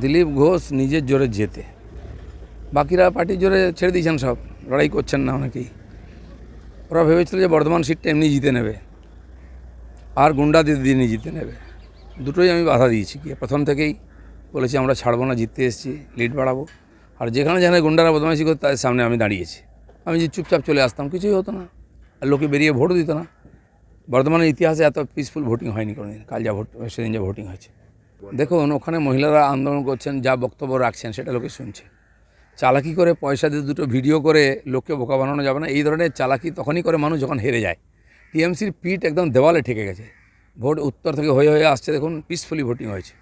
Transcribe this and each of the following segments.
দিলীপ ঘোষ নিজের জোরে জেতে। বাকিরা পার্টির জোরে ছেড়ে দিয়েছেন সব, লড়াই করছেন না অনেকেই। ওরা ভেবেছিল যে বর্ধমান সিটটা এমনি জিতে নেবে, আর গুন্ডা দিদি নিয়ে জিতে নেবে। দুটোই আমি বাধা দিয়েছি কি প্রথম থেকেই বলেছি, আমরা ছাড়বো না, জিততে এসেছি, লিড বাড়াবো। আর যেখানে যেখানে গুন্ডারা বদমাইশি করতো, তাদের সামনে আমি দাঁড়িয়েছি। আমি যে চুপচাপ চলে আসতাম, কিছুই হতো না। আর লোকে বেরিয়ে ভোট দিত না। বর্ধমানের ইতিহাসে এত পিসফুল ভোটিং হয়নি কোনোদিন। কাল যা ভোট, সেদিন যা ভোটিং হয়েছে। দেখুন, ওখানে মহিলারা আন্দোলন করছেন, যা বক্তব্য রাখছেন, সেটা লোকে শুনছে। চালাকি করে পয়সা দিয়ে দুটো ভিডিও করে লোককে বোকা বানানো যাবে না। এই ধরনের চালাকি তখনই করে মানুষ যখন হেরে যায়। টিএমসির পিঠ একদম দেওয়ালে ঠেকে গেছে। ভোট উত্তর থেকে হয়ে হয়ে আসছে, দেখুন পিসফুলি ভোটিং হয়েছে।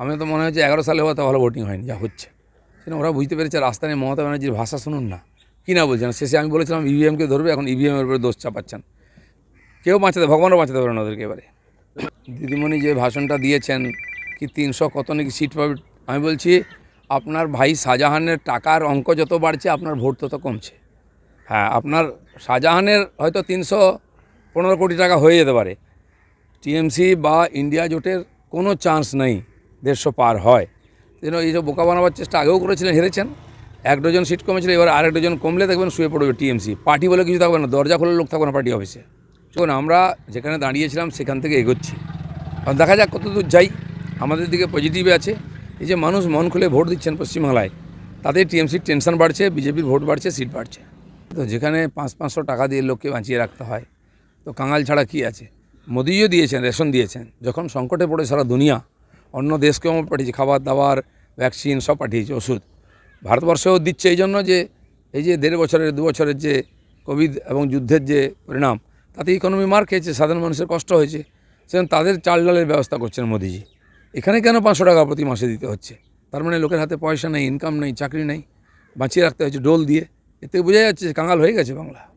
আমি তো মনে হচ্ছে এগারো সালে হওয়া তো ভালো ভোটিং হয়নি, যা হচ্ছে। সেটা ওরা বুঝতে পেরেছে রাস্তায় মমতা ব্যানার্জির ভাষা শুনুন না। কি না বলছেন? শেষে আমি বলেছিলাম ইভিএমকে ধরবে, এখন ইভিএমের উপরে দোষ চাপাচ্ছেন। কেউ বাঁচাতে, ভগবানও বাঁচাতে পারে না ওদেরকে এবারে। দিদিমণি যে ভাষণটা দিয়েছেন কি তিনশো কত নাকি সিট পাবে? আমি বলছি, আপনার ভাই শাহজাহানের টাকার অঙ্ক যত বাড়ছে, আপনার ভোট তত কমছে। হ্যাঁ আপনার শাহজাহানের হয়তো তিনশো পনেরো কোটি টাকা হয়ে যেতে পারে। টিএমসি বা ইন্ডিয়া জোটের কোনো চান্স নেই দেড়শো পার হয়। যেন এই যে বোকা বানাবার চেষ্টা আগেও করেছিলেন, হেরেছেন। এক ডজন সিট কমেছিল, এবার আরেক ডজন কমলে দেখবেন শুয়ে পড়বে টিএমসি। পার্টি বলে কিছু থাকবে না, দরজা খোলার লোক থাকবে না পার্টি অফিসে। দেখুন আমরা যেখানে দাঁড়িয়েছিলাম, সেখান থেকে এগোচ্ছি। দেখা যাক কত দূর যাই। আমাদের দিকে পজিটিভে আছে। এই যে মানুষ মন খুলে ভোট দিচ্ছেন পশ্চিমবাংলায়, তাতে টিএমসির টেনশন বাড়ছে, বিজেপির ভোট বাড়ছে সিট বাড়ছে। তো যেখানে পাঁচ, পাঁচশো টাকা দিয়ে লোককে বাঁচিয়ে রাখতে হয়, তো কাঙাল ছাড়া কি আছে? মোদিও দিয়েছেন, রেশন দিয়েছেন। যখন সংকটে পড়ে সারা দুনিয়া, অন্য দেশকেও পাঠিয়েছে, খাবার দাবার ভ্যাকসিন সব পাঠিয়েছে, ওষুধ। ভারতবর্ষেও দিচ্ছে এই জন্য যে, এই যে দেড় বছরের, দু বছরের যে কোভিড এবং যুদ্ধের যে পরিণাম তাতে ইকোনমি মার খেয়েছে, সাধারণ মানুষের কষ্ট হয়েছে। সেজন্য তাদের চাল ডালের ব্যবস্থা করছেন মোদিজি। এখানে কেন পাঁচশো টাকা প্রতি মাসে দিতে হচ্ছে? তার মানে লোকের হাতে পয়সা নেই ইনকাম নেই, চাকরি নেই, বাঁচিয়ে রাখতে হচ্ছে ডোল দিয়ে। এতে বোঝা যাচ্ছে কাঙাল হয়ে গেছে বাংলা।